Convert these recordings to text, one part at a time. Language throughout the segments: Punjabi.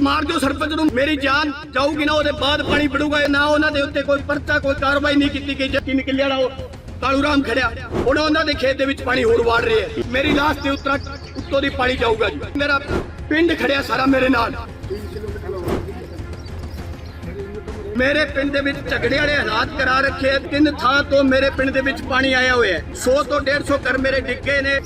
ਮਾਰ ਦਿਓ ਸਰਪੰਚ ਨੂੰ, ਮੇਰੀ ਜਾਨ ਜਾਊਗੀ ਨਾ, ਉਹਦੇ ਬਾਅਦ ਪਾਣੀ ਪੜੂਗਾ ਨਾ, ਉਹਨਾਂ ਦੇ ਉੱਤੇ ਕੋਈ ਪਰਚਾ, ਕੋਈ ਕਾਰਵਾਈ ਨਹੀਂ ਕੀਤੀ ਗਈ, ਜੱਤੀ ਨਿਕਲੇ ਵਾਲਾ ਉਹ ਕਾਲੂ ਰਾਮ ਖੜਿਆ। ਹੁਣ ਉਹਨਾਂ ਦੇ ਖੇਤ ਦੇ ਵਿੱਚ ਪਾਣੀ ਹੋਰ ਵਾੜ ਰਿਹਾ ਹੈ। ਮੇਰੀ ਲਾਸ਼ ਤੇ ਉਤਰਾ ਉੱਤੋਂ ਦੀ ਪਾਣੀ ਜਾਊਗਾ ਜੀ। ਮੇਰਾ ਪਿੰਡ ਖੜਿਆ ਸਾਰਾ ਮੇਰੇ ਨਾਲ। ਮੇਰੇ ਪਿੰਡ ਦੇ ਵਿੱਚ ਝਗੜੇ ਵਾਲੇ ਹਾਲਾਤ ਕਰਾ ਰੱਖੇ ਤਿੰਨ ਥਾਂ ਤੋਂ ਮੇਰੇ ਪਿੰਡ ਦੇ ਵਿੱਚ ਪਾਣੀ ਆਇਆ ਹੋਇਆ ਹੈ। 100 ਤੋਂ 150 ਘਰ ਮੇਰੇ ਡਿੱਗੇ ਨੇ।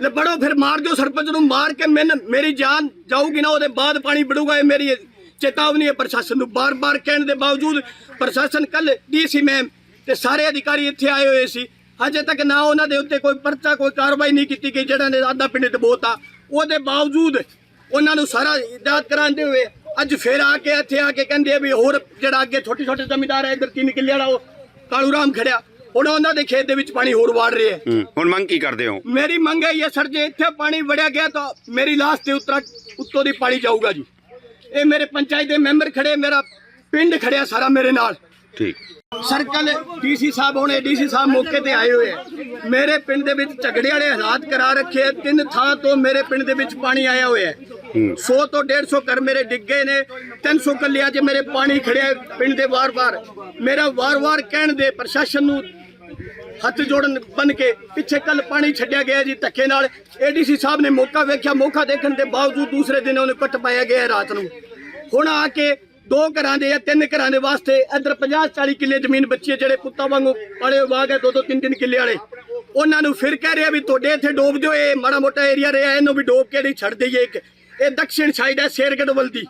ਲੱਭੜੋ ਫਿਰ ਮਾਰ ਦਿਓ ਸਰਪੰਚ ਨੂੰ, ਮਾਰ ਕੇ ਮੈਨ ਮੇਰੀ ਜਾਨ ਜਾਊਗੀ ਨਾ, ਉਹਦੇ ਬਾਅਦ ਪਾਣੀ ਬੜੂਗਾ ਇਹ ਮੇਰੀ ਚੇਤਾਵਨੀ ਹੈ ਪ੍ਰਸ਼ਾਸਨ ਨੂੰ। ਬਾਰ-ਬਾਰ ਕਹਿਣ ਦੇ ਬਾਵਜੂਦ ਪ੍ਰਸ਼ਾਸਨ ਕੱਲ ਡੀਸੀ ਮੈਮ ਤੇ ਸਾਰੇ ਅਧਿਕਾਰੀ ਇੱਥੇ ਆਏ ਹੋਏ ਸੀ। ਹਜੇ ਤੱਕ ਨਾ ਉਹਨਾਂ ਦੇ ਉੱਤੇ ਕੋਈ ਪਰਚਾ, ਕੋਈ ਕਾਰਵਾਈ ਨਹੀਂ ਕੀਤੀ ਗਈ ਜਿਹੜਾ ਨੇ ਆਧਾ ਪਿੰਡ ਡਬੋਤਾ। ਉਹਦੇ ਬਾਵਜੂਦ ਉਹਨਾਂ ਨੂੰ ਸਾਰਾ ਇਦਾਤ ਕਰਾਉਂਦੇ ਹੋਏ ਅੱਜ ਫੇਰ ਆ ਕੇ ਇੱਥੇ ਆ ਕੇ ਕਹਿੰਦੇ ਆ ਵੀ ਹੋਰ ਜਿਹੜਾ ਅੱਗੇ ਛੋਟੇ ਛੋਟੇ ਜ਼ਮੀਂਦਾਰ ਹੈ ਇਧਰ ਤਿੰਨ ਕਿੱਲੇ ਵਾਲਾ ਉਹ ਕਾਲੂ ਰਾਮ ਖੜਿਆ। ਹੁਣ ਉਹਨਾਂ ਦੇ ਖੇਤ ਦੇ ਵਿੱਚ ਪਾਣੀ ਹੋਰ ਵਾੜ ਰਿਹਾ ਹੈ। ਹੂੰ, ਹੁਣ ਮੰਗ ਕੀ ਕਰਦੇ ਹੋ? ਮੇਰੀ ਮੰਗ ਹੈ ਇਹ ਸਰ ਜੇ ਇੱਥੇ ਪਾਣੀ ਵੜਿਆ ਗਿਆ ਤਾਂ ਮੇਰੀ ਲਾਸ਼ ਤੇ ਉਤਰਾ ਉੱਤੋਂ ਦੀ ਪਾਣੀ ਜਾਊਗਾ ਜੀ। ਇਹ ਮੇਰੇ ਪੰਚਾਇਤ ਦੇ ਮੈਂਬਰ ਖੜੇ ਮੇਰਾ ਪਿੰਡ ਖੜਿਆ ਸਾਰਾ ਮੇਰੇ ਨਾਲ। ਠੀਕ। ਸਰਕਲ ਡੀਸੀ ਸਾਹਿਬ ਹੋਣੇ ਡੀਸੀ ਸਾਹਿਬ ਮੌਕੇ ਤੇ ਆਏ ਹੋਏ ਆ ਮੇਰੇ ਪਿੰਡ ਦੇ ਵਿੱਚ ਝਗੜੇ ਵਾਲੇ ਹਾਲਾਤ ਕਰਾ ਰੱਖੇ ਆ। ਤਿੰਨ ਥਾਂ ਤੋਂ ਮੇਰੇ ਪਿੰਡ ਦੇ ਵਿੱਚ ਪਾਣੀ ਆਇਆ ਹੋਇਆ ਹੈ। 100 ਤੋਂ 150 ਘਰ ਮੇਰੇ ਡਿੱਗੇ ਨੇ। 300 ਕੱਲਿਆਂ 'ਚ ਮੇਰੇ ਪਾਣੀ ਖੜਿਆ ਹੈ ਪਿੰਡ ਦੇ ਵਾਰ-ਵਾਰ। ਮੇਰਾ ਵਾਰ-ਵਾਰ ਕਹਿਣ ਦੇ ਪ੍ਰਸ਼ਾਸਨ ਨੂੰ ਹੱਥ ਜੋੜਨ ਬਨ ਕੇ ਪਿੱਛੇ ਕੱਲ ਪਾਣੀ ਛੱਡਿਆ ਗਿਆ ਜੀ ਧੱਕੇ ਨਾਲ। ਏਡੀਸੀ ਸਾਹਿਬ ਨੇ ਮੌਕਾ ਵੇਖਿਆ। ਮੌਕਾ ਦੇਖਣ ਦੇ ਬਾਵਜੂਦ ਦੂਸਰੇ ਦਿਨ ਉਹਨੇ ਕੱਟ ਪਾਇਆ ਗਿਆ ਰਾਤ ਨੂੰ। ਹੁਣ ਆ ਕੇ ਦੋ ਘਰਾਂ ਦੇ ਜਾਂ ਤਿੰਨ ਘਰਾਂ ਦੇ ਵਾਸਤੇ ਇੱਧਰ 50 40 ਕਿੱਲੇ ਜ਼ਮੀਨ ਬੱਚੀ ਹੈ ਜਿਹੜੇ ਪੁੱਤਾਂ ਵਾਂਗੂ ਵਾਲੇ ਬਾਗ ਹੈ, ਦੋ ਦੋ ਤਿੰਨ ਤਿੰਨ ਕਿੱਲੇ ਵਾਲੇ। ਉਹਨਾਂ ਨੂੰ ਫਿਰ ਕਹਿ ਰਿਹਾ ਵੀ ਤੁਹਾਡੇ ਇੱਥੇ ਡੋਬ ਦਿਓ, ਇਹ ਮਾੜਾ ਮੋਟਾ ਏਰੀਆ ਰਿਹਾ, ਇਹਨੂੰ ਵੀ ਡੋਬ ਕੇ ਨਹੀਂ ਛੱਡ ਦਈਏ ਇੱਕ। ਇਹ ਦਕਸ਼ਿਣ ਸਾਈਡ ਹੈ ਸ਼ੇਰਗੜ ਵੱਲ ਦੀ।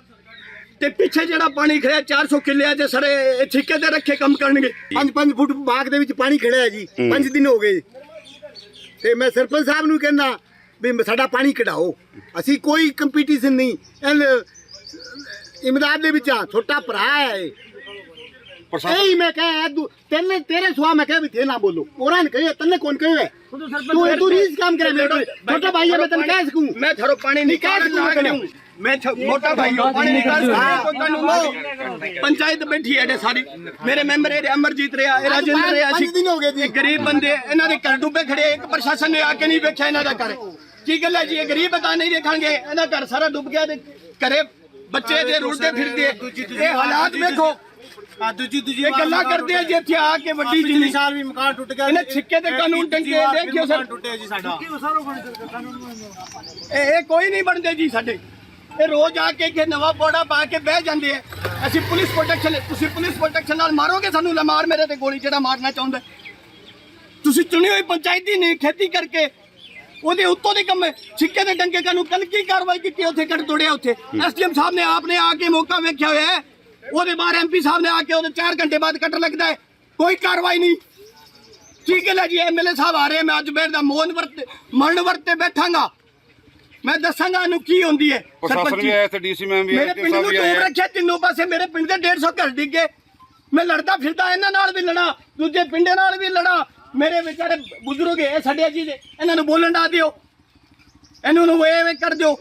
ਤੇ ਪਿੱਛੇ ਜਿਹੜਾ ਪਾਣੀ ਖੜਿਆ 400 ਕਿੱਲਿਆਂ 'ਚ ਸਾਰੇ ਇਹ ਠੇਕੇ ਤੇ ਰੱਖੇ ਕੰਮ ਕਰਨਗੇ। ਪੰਜ ਪੰਜ ਫੁੱਟ ਬਾਗ ਦੇ ਵਿੱਚ ਪਾਣੀ ਖੜਿਆ ਹੈ। ਜੀ ਪੰਜ ਦਿਨ ਹੋ ਗਏ। ਤੇ ਮੈਂ ਸਰਪੰਚ ਸਾਹਿਬ ਨੂੰ ਕਹਿੰਦਾ ਵੀ ਸਾਡਾ ਪਾਣੀ ਕਢਾਓ। ਅਸੀਂ ਕੋਈ ਕੰਪੀਟੀਸ਼ਨ ਨਹੀਂ। ਇਹ ਇਮਦਾਦ ਦੇ ਵਿੱਚ ਆ ਛੋਟਾ ਭਰਾ ਹੈ પ્રસાદ એ મેં કહે તને તેરે સુવા મેં કહે તે ના બોલો ઓરાન કહે તને કોણ કહે તું એ તું રીસ કામ કરે બેટો મોટા ભાઈ મેં તને કહે શકું મેં થોડો પાણી નિકાલ શકું મેં મોટા ભાઈઓ પાણી નિકાલ પંચાયત બેઠી એડે સારી ਮੇਰੇ ਮੈਂਬਰ ਇਹ ਅਮਰਜੀਤ ਰਿਆ ਇਹ ਰਾਜਿੰਦਰ ਰਿਆ ਸੀ ਦਿਨ ਹੋ ਗਏ ਜੀ। ਗਰੀਬ ਬੰਦੇ ਇਹਨਾਂ ਦੇ ਘਰ ਡੁੱਬੇ ਖੜੇ ਇੱਕ ਪ੍ਰਸ਼ਾਸਨ ਨੇ ਆ ਕੇ ਨਹੀਂ ਵੇਖਿਆ ਇਹਨਾਂ ਦਾ ਘਰ। ਕੀ ਗੱਲ ਹੈ ਜੀ ਇਹ ਗਰੀਬ ਬਤਾ ਨਹੀਂ ਦੇਖਾਂਗੇ ਇਹਨਾਂ ਘਰ ਸਾਰਾ ਡੁੱਬ ਗਿਆ ਤੇ ਘਰੇ ਬੱਚੇ ਦੇ ਰੁੱਟਦੇ ਫਿਰਦੇ ਇਹ ਹਾਲਾਤ ਵੇਖੋ। ਆ ਦੂਜੀ ਦੂਜੀ ਇਹ ਗੱਲਾਂ ਕਰਦੇ ਆ ਜੀ ਇੱਥੇ ਆ ਕੇ ਵੱਡੀ ਜਿੰਨੀ ਸਾਲ ਵੀ ਮਕਾਨ ਟੁੱਟ ਗਿਆ ਇਹਨੇ ਛਿੱਕੇ ਤੇ ਕਾਨੂੰਨ ਟੰਗੇ ਦੇਖਿਓ ਸਰ? ਟੁੱਟਿਆ ਜੀ ਸਾਡਾ। ਇਹ ਇਹ ਕੋਈ ਨਹੀਂ ਬਣਦੇ ਜੀ ਸਾਡੇ। ਇਹ ਰੋਜ਼ ਆ ਕੇ ਕਿ ਨਵਾਂ ਪੌੜਾ ਪਾ ਕੇ ਬਹਿ ਜਾਂਦੇ ਆ। ਅਸੀਂ ਪੁਲਿਸ ਪ੍ਰੋਟੈਕਸ਼ਨ ਤੁਸੀਂ ਪੁਲਿਸ ਪ੍ਰੋਟੈਕਸ਼ਨ ਨਾਲ ਮਾਰੋਗੇ ਸਾਨੂੰ? ਲੈ ਮਾਰ ਮੇਰੇ ਤੇ ਗੋਲੀ ਜਿਹੜਾ ਮਾਰਨਾ ਚਾਹੁੰਦਾ। ਤੁਸੀਂ ਚੁਣੀ ਹੋਈ ਪੰਚਾਇਤੀ ਨਹੀਂ ਖੇਤੀ ਕਰਕੇ। ਉਹਦੇ ਉੱਤੋਂ ਦੇ ਕੰਮ ਛਿੱਕੇ ਦੇ ਡੰਗੇ ਕਾਨੂੰ ਕੱਲ ਕੀ ਕਾਰਵਾਈ ਕੀਤੀ ਉੱਥੇ ਕੱਢ ਤੋੜਿਆ ਉੱਥੇ? ਐਸਡੀਐਮ ਸਾਹਿਬ ਨੇ ਆਪਨੇ ਆ ਕੇ ਮੌਕਾ ਵੇਖਿਆ ਹੋਇਆ ਹੈ। ਉਹਦੇ ਬਾਅਦ ਐਮਪੀ ਸਾਹਿਬ ਨੇ ਆ ਕੇ ਉਹਦੇ 4 ਘੰਟੇ ਬਾਅਦ ਕੱਟ ਲੱਗਦਾ ਹੈ। ਕੋਈ ਕਾਰਵਾਈ ਨਹੀਂ। ਠੀਕ ਹੈ ਜੀ ਐਮਐਲਏ ਸਾਹਿਬ ਆ ਰਹੇ ਮੈਂ ਅੱਜ ਬੈਠਦਾ ਮੋਹਨ ਵਰਤ ਮਰਨ ਵਰਤ ਤੇ ਬੈਠਾਂਗਾ। ਮੈਂ ਦੱਸਾਂਗਾ ਇਹਨੂੰ ਕੀ ਹੁੰਦੀ ਹੈ। ਪ੍ਰਸ਼ਾਸਨ ਸਰਪੰਚੀ। ਵੀ ਆਇਆ ਤੇ ਡੀਸੀ ਮੈਮ ਵੀ ਮੇਰੇ ਪਿੰਡ ਨੂੰ ਆਏ। ਰੱਖਿਆ ਤਿੰਨੋਂ ਪਾਸੇ ਮੇਰੇ ਪਿੰਡ ਦੇ 150 ਘਰ ਡਿੱਗੇ। ਮੈਂ ਲੜਦਾ ਫਿਰਦਾ ਇਹਨਾਂ ਨਾਲ ਵੀ ਲੜਾ ਦੂਜੇ ਪਿੰਡੇ ਨਾਲ ਵੀ ਲੜਾ। ਮੇਰੇ ਵਿਚਾਰੇ ਬਜ਼ੁਰਗ ਇਹ ਸਾਡੇ ਜੀ ਦੇ ਇਹਨਾਂ ਨੂੰ ਬੋਲਣ ਦਾ ਦਿਓ। ਇਹਨੂੰ ਨੂੰ ਐਵੇਂ ਕਰ ਦਿਓ।